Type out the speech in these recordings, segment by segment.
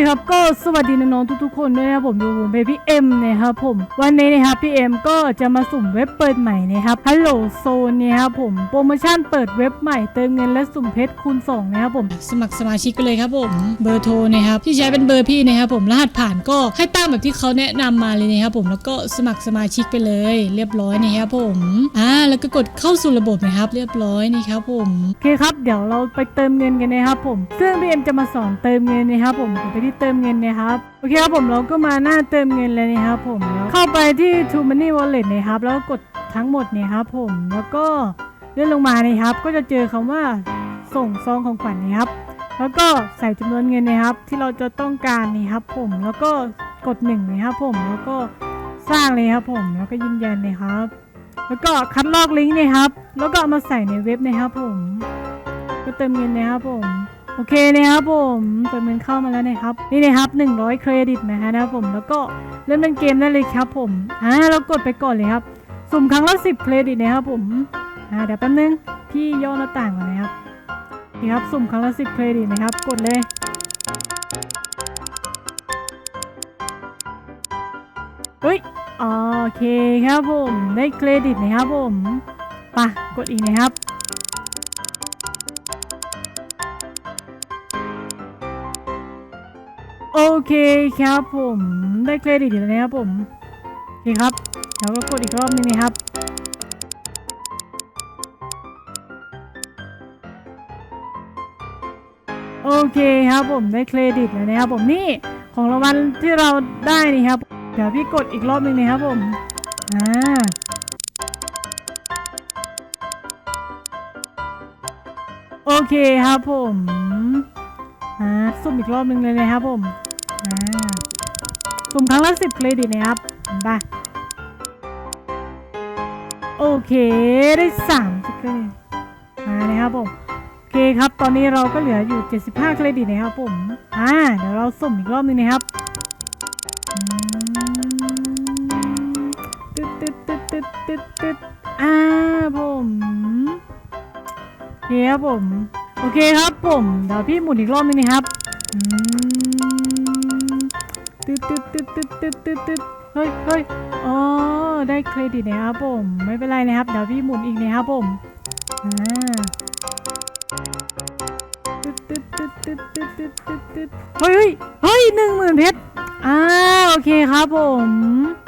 โอเคครับก็สวัสดีน้องๆทุกๆคนด้วยนะครับผมอยู่ผมเป็นพี่เอ็มนะครับผมวันนี้นะครับพี่เอ็มก็จะมาสุ่มเว็บเปิดใหม่นะครับ Hello Zone เนี่ยครับผมโปรโมชั่นเปิดเว็บใหม่เติมเงินและสุ่มเพชรคูณ2นะครับผมสมัครสมาชิกไปเลยครับผมเบอร์โทรนะครับที่ใช้เป็นเบอร์พี่นะครับผมรหัสผ่านก็ให้ตั้งแบบที่เขาแนะนำมาเลยนะครับผมแล้วก็สมัครสมาชิกไปเลย เรียบร้อยนะครับผมอ่าแล้วก็กดเข้าสู่ระบบนะครับ เรียบร้อยนะครับผมโอเคครับเดี๋ยวเราไปเติมเงินกันนะครับผมซึ่งพี่เอ็มจะมาสอนเติมเงินนะครับผมกดไปที่เติมเงินนะครับ โอเคครับผมเราก็มาหน้าเติมเงินเลยนะครับผมเข้าไปที่ True Money Wallet นะครับ แล้วกดทั้งหมดเนี่ยครับผมแล้วก็เลื่อนลงมานะครับ ก็จะเจอคำว่าส่งซองของขวัญนะครับ แล้วก็ใส่จำนวนเงินนะครับ ที่เราจะต้องการนี่ครับผมแล้วก็กดหนึ่งนะครับผมแล้วก็สร้างเลยครับผมแล้วก็ยืนยันนะครับ แล้วก็คัดลอกลิงก์นะครับ แล้วก็เอามาใส่ในเว็บนะครับผม ก็เติมเงินนะครับผม โอเคนะครับผมเติมเงินเข้ามาแล้วนะครับ นี่นะครับ 100 เครดิตนะฮะนะครับผมแล้วก็เริ่มเล่นเกมได้เลยครับผมอ่าเรากดไปก่อนเลยครับ สุ่มครั้งละ10 เครดิตนะครับผมอ่าเดี๋ยวแป๊บนึงพี่ย่อหน้าต่างก่อนนะครับนี่ครับสุ่มครั้งละ10 เครดิตนะครับ กดเลยเฮ้ยโอเคครับผมได้เครดิตนะครับผมปะกดอีกนะครับ โอเคครับผมได้เครดิตอยู่แล้วนะครับผมโอเคครับเดี๋ยวก็กดอีกรอบนึงนะครับโอเคครับผมได้เครดิตแล้วนะครับผมนี่ของรางวัลที่เราได้นี่ครับ เดี๋ยวพี่กดอีกรอบหนึ่งนะครับผมอ่าโอเคครับผมอ่าสุ่มอีกรอบหนึ่งเลยนะครับผม สุ่มครั้งละสิบเครดิตนะครับไปโอเคได้สามสิบเครดิตมานะครับผมโอเคครับตอนนี้เราก็เหลืออยู่ 75 เครดิตนะครับผมอ่าเดี๋ยวเราสุ่มอีกรอบหนึงนะครับตึ๊ดตึ๊ดตึ๊ดตึ๊ดตึ๊ดตึ๊ดอ่าผมโอเคครับผม โอเคครับผม เดี๋ยวพี่หมุนอีกรอบหนึงนะครับ ตึ๊ดตึ๊ดตึ๊ดเฮ้ยเฮ้ยอ๋อได้เครดิตนะครับผม ไม่เป็นไรนะครับ เดี๋ยวพี่หมุนอีกนะครับผมอ่าตึ๊ดตึ๊ดตึ๊ดตึ๊ดตึ๊ดตึ๊ดตึ๊ดตึ๊ดเฮ้ยเฮ้ยหนึ่งหมื่นเพชรอ่าโอเคครับผม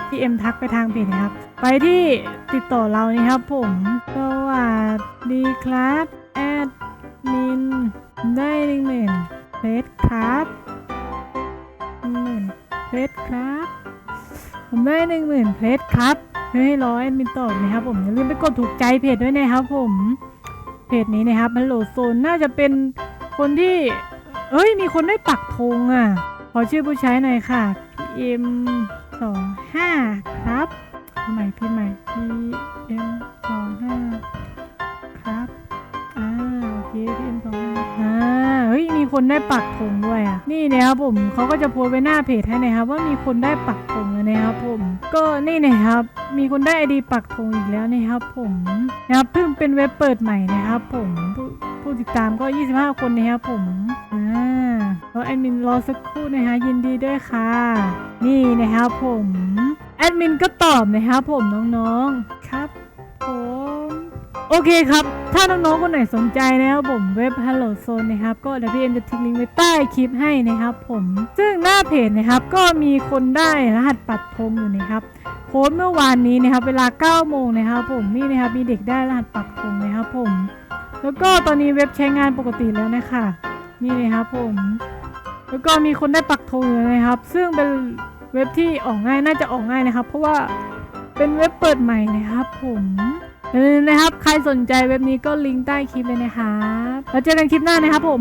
พี่เอ็มทักไปทางเพจนะครับ ไปที่ติดต่อเรานี่ครับผม สวัสดีครับ แอดมิน ได้หนึ่งหมื่นเพชรครับ เพชรครับ ผมได้หนึ่งหมื่นเพชรครับเฮ้ยรอแอดมินตอบนะครับผมอย่าลืมไปกดถูกใจเพจด้วยนะครับผมเพจนี้นะครับฮัลโหลโซนน่าจะเป็นคนที่เอ้ยมีคนได้ปักธงอะ ขอชื่อผู้ใช้หน่อยค่ะ PM สองห้าครับทำไมพี่ใหม่ PM สองห้า คนได้ปักธงด้วยอะนี่นะครับผมเขาก็จะโพสไว้หน้าเพจให้นะครับว่ามีคนได้ปักธงแล้วนะครับผม ก็นี่นะครับ มีคนได้ไอดีปักธงอีกแล้วนะครับผมนะครับเพิ่งเป็นเว็บเปิดใหม่นะครับ ผมผู้ผู้ติดตามก็ 25 คนนะครับผมอ่าแล้วแอดมินรอสักครู่นะฮะยินดีด้วยค่ะ นี่นะครับผมแอดมินก็ตอบนะครับผมน้องๆครับ โอเคครับ ถ้าน้องๆคนไหนสนใจนะครับผมเว็บ Hello Zone นะครับ ก็เดี๋ยวพี่เอ็มจะทิ้งลิงก์ไว้ใต้คลิปให้นะครับผม ซึ่งหน้าเพจนะครับ ก็มีคนได้รหัสปัดธงอยู่นะครับโพสเมื่อวานนี้นะครับ เวลา 9 โมงนะครับผมนี่นะครับมีเด็กได้รหัสปักธงนะครับผม แล้วก็ตอนนี้เว็บใช้งานปกติแล้วนะคะนี่นะครับผม แล้วก็มีคนได้ปักธงอยู่นะครับ ซึ่งเป็นเว็บที่ออกง่ายน่าจะออกง่ายนะครับ เพราะว่าเป็นเว็บเปิดใหม่นะครับผม อย่าลืมนะครับ ใครสนใจเว็บนี้ก็ลิงก์ใต้คลิปเลยนะครับ แล้วเจอกันคลิปหน้านะครับผม